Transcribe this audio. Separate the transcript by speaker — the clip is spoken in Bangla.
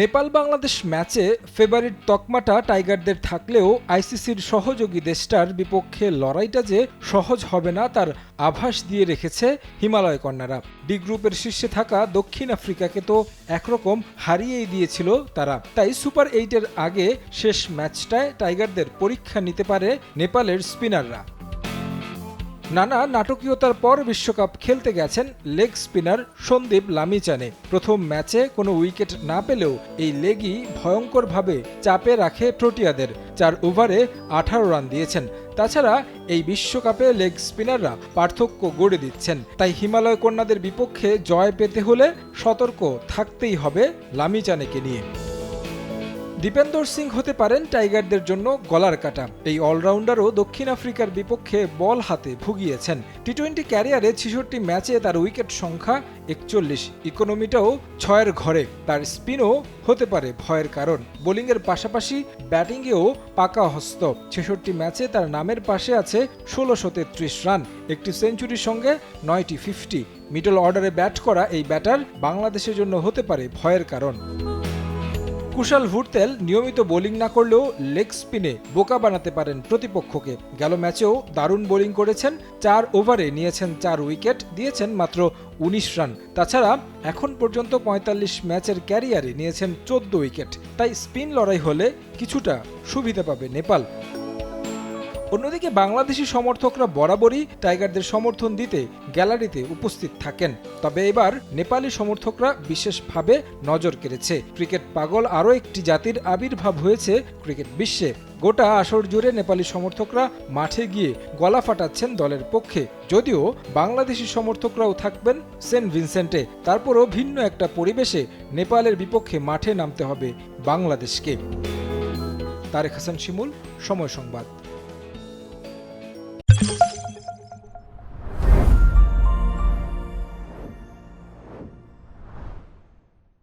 Speaker 1: নেপাল বাংলাদেশ ম্যাচে ফেভারিট তকমাটা টাইগারদের থাকলেও আইসিসির সহযোগী দেশটার বিপক্ষে লড়াইটা যে সহজ হবে না তার আভাস দিয়ে রেখেছে হিমালয় কন্যারা। ডি গ্রুপের শীর্ষে থাকা দক্ষিণ আফ্রিকাকে তো একরকম হারিয়েই দিয়েছিল তারা। তাই সুপার এইটের আগে শেষ ম্যাচটায় টাইগারদের পরীক্ষা নিতে পারে নেপালের স্পিনাররা। নানা নাটকীয়তার পর বিশ্বকাপ খেলতে গেছেন লেগ স্পিনার সন্দীপ লামিচানে। প্রথম ম্যাচে কোনো উইকেট না পেলেও এই লেগই ভয়ঙ্করভাবে চাপে রাখে প্রোটিয়াদের, চার ওভারে আঠারো রান দিয়েছেন। তাছাড়া এই বিশ্বকাপে লেগ স্পিনাররা পার্থক্য গড়ে দিচ্ছেন। তাই হিমালয় কন্যাদের বিপক্ষে জয় পেতে হলে সতর্ক থাকতেই হবে লামিচানেকে নিয়ে। দীপেন্দর সিং হতে পারেন টাইগারদের জন্য গলার কাটা। এই অলরাউন্ডারও দক্ষিণ আফ্রিকার বিপক্ষে বল হাতে ভুগিয়েছেন। টি টোয়েন্টি ক্যারিয়ারে ছেষট্টি ম্যাচে তার উইকেট সংখ্যা একচল্লিশ। ইকোনমিটাও ছয়ের ঘরে। তার স্পিনও হতে পারে ভয়ের কারণ। বোলিংয়ের পাশাপাশি ব্যাটিংয়েও পাকা হস্ত। ছেষট্টি ম্যাচে তার নামের পাশে আছে ষোলোশো তেত্রিশ রান। একটি সেঞ্চুরির সঙ্গে নয়টি ফিফটি। মিডল অর্ডারে ব্যাট করা এই ব্যাটার বাংলাদেশের জন্য হতে পারে ভয়ের কারণ। কুশাল ভুর্তেল নিয়মিত বোলিং না করলেও লেগ স্পিনে বোকা বানাতে পারেন প্রতিপক্ষকে। গেল ম্যাচেও দারুণ বোলিং করেছেন, চার ওভারে নিয়েছেন চার উইকেট, দিয়েছেন মাত্র উনিশ রান। তাছাড়া এখন পর্যন্ত পঁয়তাল্লিশ ম্যাচের ক্যারিয়ারে নিয়েছেন চোদ্দ উইকেট। তাই স্পিন লড়াই হলে কিছুটা সুবিধা পাবে নেপাল। অন্যদিকে বাংলাদেশি সমর্থকরা বরাবরই টাইগারদের সমর্থন দিতে গ্যালারিতে উপস্থিত থাকেন। তবে এবার নেপালি সমর্থকরা বিশেষভাবে নজর কেড়েছে। ক্রিকেট পাগল আরও একটি জাতির আবির্ভাব হয়েছে ক্রিকেট বিশ্বে। গোটা আসর জুড়ে নেপালি সমর্থকরা মাঠে গিয়ে গলা ফাটাচ্ছেন দলের পক্ষে। যদিও বাংলাদেশি সমর্থকরাও থাকবেন সেন্ট ভিনসেন্টে। তারপরও ভিন্ন একটা পরিবেশে নেপালের বিপক্ষে মাঠে নামতে হবে বাংলাদেশকে। তারেক হাসান শিমুল, সময় সংবাদ।